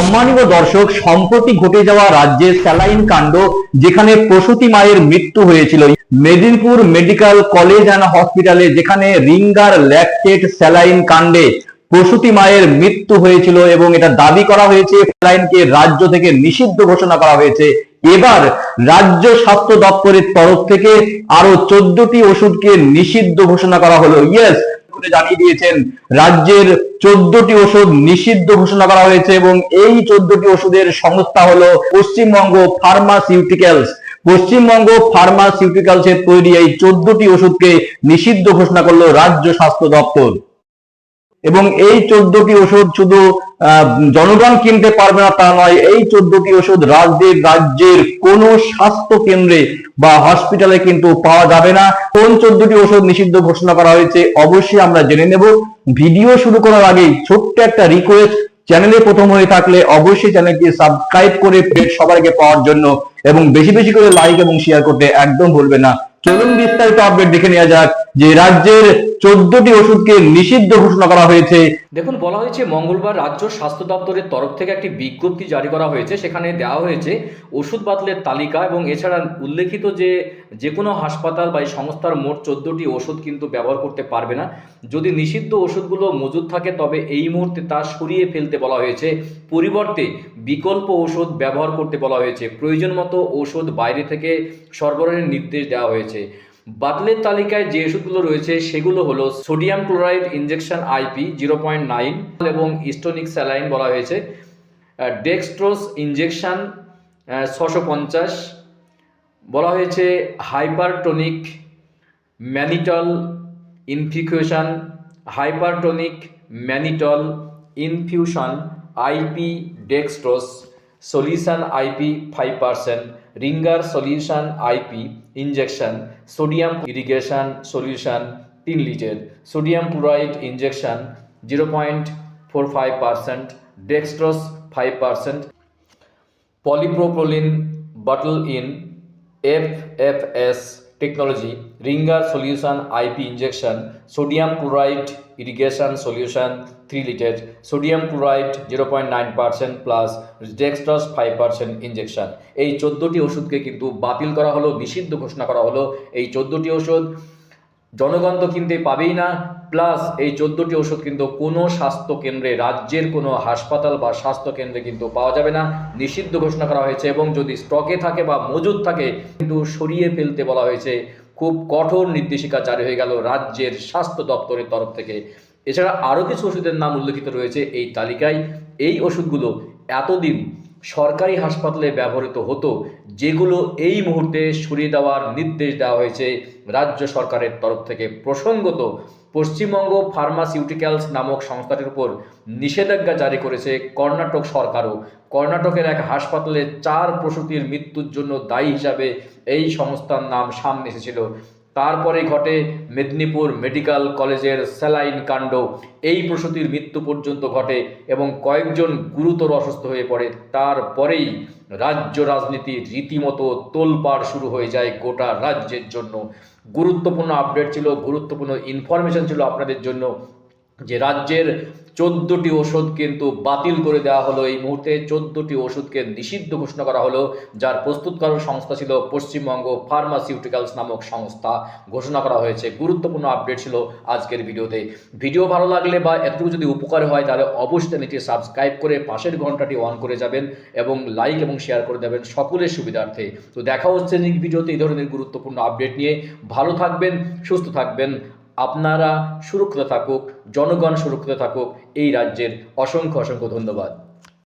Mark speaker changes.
Speaker 1: সম্মানীয় দর্শক, সম্প্রতি ঘটে যাওয়া রাজ্যের স্যালাইন কাণ্ড, যেখানে প্রসূতি মায়ের মৃত্যু হয়েছিল। মেদিনীপুর মেডিকেল কলেজ অ্যান্ড হসপিটালে, যেখানে রিঙ্গার ল্যাকটেট স্যালাইন কাণ্ডে প্রসূতি মায়ের মৃত্যু হয়েছিল এবং এটা দাবি করা হয়েছে, স্যালাইনকে রাজ্য থেকে নিষিদ্ধ ঘোষণা করা হয়েছে। এবার রাজ্য স্বাস্থ্য দপ্তরের তরফ থেকে আরও চোদ্দটি ওষুধকে নিষিদ্ধ ঘোষণা করা হলো। ইয়েস করে জানিয়ে দিয়েছেন, রাজ্যের চোদ্দটি ওষুধ নিষিদ্ধ ঘোষণা করা হয়েছে এবং এই চোদ্দটি ওষুধের সংস্থা হলো পশ্চিমবঙ্গ ফার্মাসিউটিক্যালস। পশ্চিমবঙ্গ ফার্মাসিউটিক্যালসের তৈরি এই চোদ্দটি ওষুধকে নিষিদ্ধ ঘোষণা করল রাজ্য স্বাস্থ্য দপ্তর। এবং এই চোদ্দটি ওষুধ শুধু জনগণ কিনতে পারবে না তা নয়, এই চোদ্দটি ওষুধ রাজ্যের রাজ্যের কোন স্বাস্থ্য কেন্দ্রে বা হসপিটালে কিন্তু পাওয়া যাবে না। কোন চোদ্দটি ওষুধ নিষিদ্ধ ঘোষণা করা হয়েছে অবশ্যই আমরা জেনে নেব। ভিডিও শুরু করার আগেই ছোট্ট একটা রিকোয়েস্ট চ্যানেলে প্রথম হয়ে থাকলে অবশ্যই চ্যানেলটি সাবস্ক্রাইব করে সবাইকে পাওয়ার জন্য এবং বেশি বেশি করে লাইক এবং শেয়ার করতে একদম ভুলবে না। চলুন বিস্তারিত আপডেট দেখে নেওয়া যাক। যে রাজ্যের চোদ্দটি ওষুধকে নিষিদ্ধ ঘোষণা করা হয়েছে।
Speaker 2: দেখুন, বলা হয়েছে মঙ্গলবার রাজ্য স্বাস্থ্য দপ্তরের তরফ থেকে একটি বিজ্ঞপ্তি জারি করা হয়েছে। সেখানে দেওয়া হয়েছে, ওষুধ বাতিলের তালিকা এবং এছাড়া উল্লেখিত যে যে কোনো হাসপাতাল বা এই সংস্থার মোট চোদ্দটি ওষুধ কিন্তু ব্যবহার করতে পারবে না। যদি নিষিদ্ধ ওষুধগুলো মজুদ থাকে, তবে এই মুহূর্তে তা সরিয়ে ফেলতে বলা হয়েছে। পরিবর্তে বিকল্প ওষুধ ব্যবহার করতে বলা হয়েছে। প্রয়োজন মতো ওষুধ বাইরে থেকে সরবরাহের নির্দেশ দেওয়া হয়েছে। বাতলের তালিকায় যে ওষুধগুলো রয়েছে, সেগুলো হলো sodium chloride injection IP zero point nine এবং ইস্টোনিক স্যালাইন বলা হয়েছে ডেক্সট্রোস ইনজেকশন ছশো পঞ্চাশ, বলা হয়েছে hypertonic mannitol infusion, hypertonic mannitol infusion IP dextrose. Solution IP five percent Ringer solution IP injection sodium irrigation solution তিন litre sodium chloride injection zero point four five percent dextrose five percent polypropylene bottle in FFS technology Ringer solution IP injection sodium chloride irrigation solution three litre sodium chloride zero point nine percent plus dextrose five percent injection এই চোদ্দোটি ওষুধকে কিন্তু বাতিল করা হলো, নিষিদ্ধ ঘোষণা করা হলো। এই চোদ্দোটি ওষুধ জনগণ তো কিনতে পাবেই না প্লাস এই চোদ্দটি ওষুধ কিন্তু কোনো স্বাস্থ্য কেন্দ্রে, রাজ্যের কোনো হাসপাতাল বা স্বাস্থ্য কেন্দ্রে কিন্তু পাওয়া যাবে না। নিষিদ্ধ ঘোষণা করা হয়েছে এবং যদি স্টকে থাকে বা মজুদ থাকে, কিন্তু সরিয়ে ফেলতে বলা হয়েছে। খুব কঠোর নির্দেশিকা জারি হয়ে গেল রাজ্যের স্বাস্থ্য দপ্তরের তরফ থেকে। এছাড়া আরও কিছু ওষুধের নাম উল্লেখিত রয়েছে এই তালিকায়। এই ওষুধগুলো এতদিন সরকারি হাসপাতালে ব্যবহৃত হতো, যেগুলো এই মুহূর্তে সরিয়ে দেওয়ার নির্দেশ দেওয়া হয়েছে রাজ্য সরকারের তরফ থেকে। প্রসঙ্গত, পশ্চিমবঙ্গ ফার্মাসিউটিক্যালস নামক সংস্থাটির উপর নিষেধাজ্ঞা জারি করেছে কর্ণাটক সরকারও। কর্ণাটকের এক হাসপাতালে চার প্রসূতির মৃত্যুর জন্য দায়ী হিসাবে এই সংস্থার নাম সামনে এসেছিল। তারপরে ঘটে মেদিনীপুর মেডিকেল কলেজের স্যালাইন কাণ্ড। এই প্রসূতির মৃত্যু পর্যন্ত ঘটে এবং কয়েকজন গুরুতর অসুস্থ হয়ে পড়ে। তারপরেই রাজ্য রাজনীতি রীতিমতো তোলপাড় শুরু হয়ে যায় গোটা রাজ্যের জন্য। গুরুত্বপূর্ণ আপডেট ছিল, গুরুত্বপূর্ণ ইনফরমেশন ছিল আপনাদের জন্য। যে রাজ্যের চোদ্দটি ওষুধ কিন্তু বাতিল করে দেওয়া হলো। এই মুহূর্তে চোদ্দটি ওষুধকে নিষিদ্ধ ঘোষণা করা হলো, যার প্রস্তুতকারক সংস্থা ছিল পশ্চিমবঙ্গ ফার্মাসিউটিক্যালস নামক সংস্থা। ঘোষণা করা হয়েছে। গুরুত্বপূর্ণ আপডেট ছিল আজকের ভিডিওতে। ভিডিও ভালো লাগলে বা এতটুকু যদি উপকার হয়, তাহলে অবশ্যই চ্যানেলটি সাবস্ক্রাইব করে পাশের ঘন্টাটি অন করে যাবেন এবং লাইক এবং শেয়ার করে দেবেন সকলের সুবিধার্থে। তো দেখা হচ্ছে ভিডিওতে এই ধরনের গুরুত্বপূর্ণ আপডেট নিয়ে। ভালো থাকবেন, সুস্থ থাকবেন। আপনারা সুরক্ষিত থাকুক জনগণ সুরক্ষিত থাকুক এই রাজ্যের অসংখ্য অসংখ্য ধন্যবাদ।